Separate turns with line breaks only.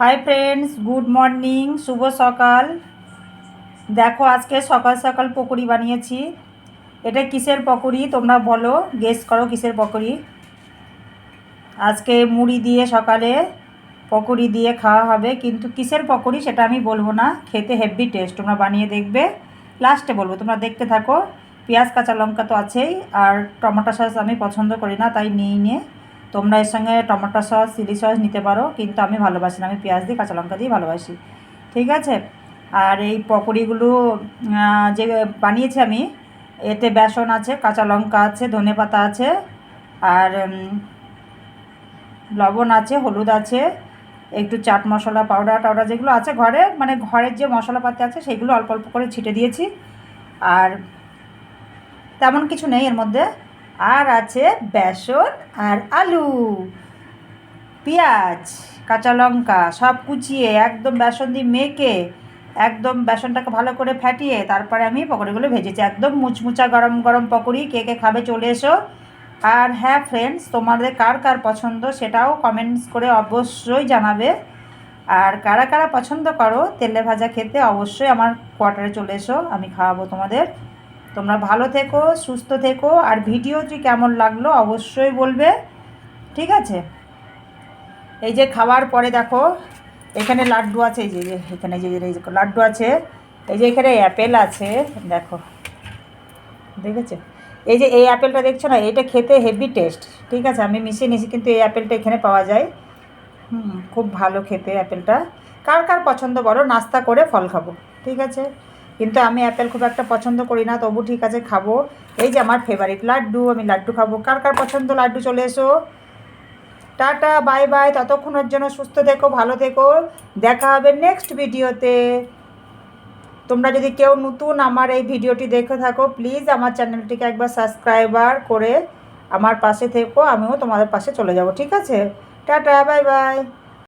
High friends good morning শুভ সকাল। দেখো, আজকে সকাল সকাল পকোড়ি বানিয়েছি। এটা কিসের পকোড়ি তোমরা বলো গেস করো কিসের পকোড়ি। আজকে মুড়ি দিয়ে সকালে পকোড়ি দিয়ে খাওয়া হবে, কিন্তু কিসের পকোড়ি সেটা আমি বলব না। খেতে হেভি টেস্ট তোমরা বানিয়ে দেখবে। লাস্টে বলব, তোমরা দেখতে থাকো। পেঁয়াজ, কাঁচা লঙ্কা তো আছেই, আর টমেটো সস আমি পছন্দ করি না, তাই নিয়ে নিয়ে তোমরা এর সঙ্গে টমেটো সস, চিলি সস নিতে পারো, কিন্তু আমি ভালোবাসি না। আমি পেঁয়াজ দিয়ে কাঁচা লঙ্কা দিয়ে ভালোবাসি। ঠিক আছে? আর এই পকোড়িগুলো যে বানিয়েছি আমি, এতে বেসন আছে, কাঁচা লঙ্কা আছে, ধনে পাতা আছে, আর লবণ আছে, হলুদ আছে, একটু চাট মশলা পাউডার টাউডার যেগুলো আছে ঘরে মানে ঘরের যে মশলাপাতি আছে সেগুলো অল্প অল্প করে ছিটে দিয়েছি। আর তেমন কিছু নেই এর মধ্যে। আর আছে বেসন আর আলু। পেঁয়াজ, কাঁচা লঙ্কা সব কুচিয়ে একদম বেসন দিয়ে মেখে একদম বেসনটাকে ভালো করে ফাটিয়ে তারপরে আমি পকোড়িগুলো ভেজেছি। একদম মুচমুচা গরম গরম পকোড়ি, কে কে খাবে চলে এসো। আর হ্যাঁ ফ্রেন্ডস তোমাদের কার কার পছন্দ সেটাও কমেন্টস করে অবশ্যই জানাবে। আর কারা কারা পছন্দ করো তেলে ভাজা খেতে অবশ্যই আমার কোয়ার্টারে চলে এসো, আমি খাওয়াবো তোমাদের। তোমরা ভালো থেকো, সুস্থ থেকো, আর ভিডিওটি কেমন লাগল অবশ্যই বলবে। ঠিক আছে? এই যে খাওয়ার পরে দেখো, এখানে লাড্ডু আছে, এই যে এখানে যে লাড্ডু আছে, এই যে এখানে অ্যাপেল আছে, দেখো। দেখেছ? এই যে এই অ্যাপেলটা দেখছ না, এটা খেতে হেভি টেস্ট ঠিক আছে? আমি মিশিয়ে নিয়েছি, কিন্তু এই অ্যাপেলটা এখানে পাওয়া যায়। হুম, খুব ভালো খেতে অ্যাপেলটা। কার কার পছন্দ বলো, নাস্তা করে ফল খাব, ঠিক আছে? কিন্তু আমি অ্যাপেল খুব একটা পছন্দ করি না, তবু ঠিক আছে, খাব। এই যে আমার ফেভারিট লাড্ডু, আমি লাড্ডু খাব। কার কার পছন্দ লাড্ডু? চলে এসো। টাটা বাই বাই ততক্ষণের জন্য সুস্থ থেকো, ভালো থেকো। দেখা হবে নেক্সট ভিডিওতে তোমরা যদি কেউ নতুন আমার এই ভিডিওটি দেখে থাকো প্লিজ আমার চ্যানেলটিকে একবার সাবস্ক্রাইবার করে আমার পাশে থেকো, আমিও তোমাদের পাশে চলে যাব, ঠিক আছে? Tata bye bye